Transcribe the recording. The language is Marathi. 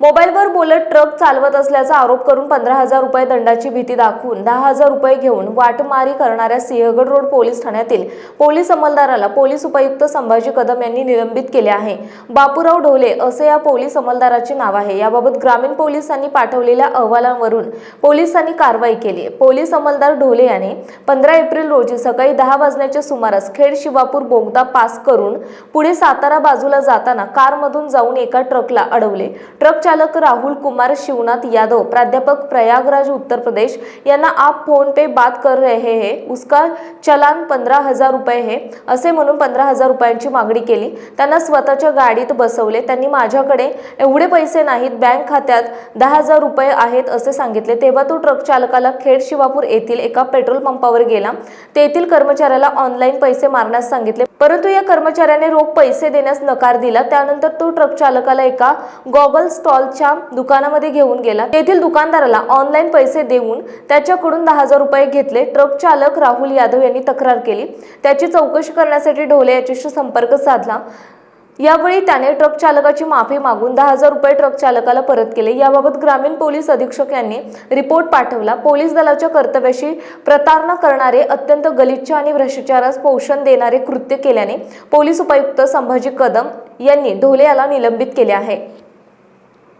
मोबाईलवर बोलत ट्रक चालवत असल्याचा आरोप करून पंधरा हजार रुपये दंडाची भीती दाखवून दहा हजार रुपये घेऊन वाटमारी करणाऱ्या सिंहगड रोड पोलीस ठाण्यातील पोलीस अंमलदाराला पोलीस उपायुक्त संभाजी कदम यांनी निलंबित केले आहे. बापूराव ढोले असे या पोलीस अंमलदाराचे नाव आहे. याबाबत ग्रामीण पोलिसांनी पाठवलेल्या अहवालावरून पोलिसांनी कारवाई केली पोलीस अंमलदार ढोले याने पंधरा एप्रिल रोजी सकाळी दहा वाजण्याच्या सुमारास खेड शिवापूर बोगदा पास करून पुढे सातारा बाजूला जाताना कारमधून जाऊन एका ट्रकला अडवले. ट्रक चालक राहुल कुमार शिवनाथ यादव प्राध्यापक प्रयागराज उत्तर प्रदेश यांना आप फोन पे बात कर रहे है. उसका चलान पंधरा हजार रुपये है असे म्हणून पंधरा हजार रुपयांची मागणी केली. त्यांना स्वतःच्या गाडीत बसवले. त्यांनी माझ्याकडे एवढे पैसे नाहीत. बँक खात्यात दहा हजार रुपये आहेत असे सांगितले. तेव्हा तो ट्रक चालकाला खेड शिवापूर येथील एका पेट्रोल पंपावर गेला. तेथील कर्मचाऱ्याला ऑनलाईन पैसे मारण्यास सांगितले. परंतु या कर्मचाऱ्याने रोख पैसे देण्यास नकार दिला. त्यानंतर तो ट्रक चालकाला एका गॉगल स्टॉलच्या दुकानामध्ये घेऊन गेला. तेथील दुकानदाराला ऑनलाईन पैसे देऊन त्याच्याकडून दहा हजार रुपये घेतले. ट्रक चालक राहुल यादव यांनी तक्रार केली. त्याची चौकशी करण्यासाठी ढोले याच्याशी संपर्क साधला. यावेळी त्याने ट्रक चालकाची माफी मागून दहा हजार रुपये ट्रक चालकाला परत केले. याबाबत ग्रामीण पोलीस अधीक्षक यांनी रिपोर्ट पाठवला. पोलीस दलाच्या कर्तव्याशी प्रतारणा करणारे अत्यंत गलिच्छ आणि भ्रष्टाचारास पोषण देणारे कृत्य केल्याने पोलीस उपायुक्त संभाजी कदम यांनी ढोले याला निलंबित केले आहे.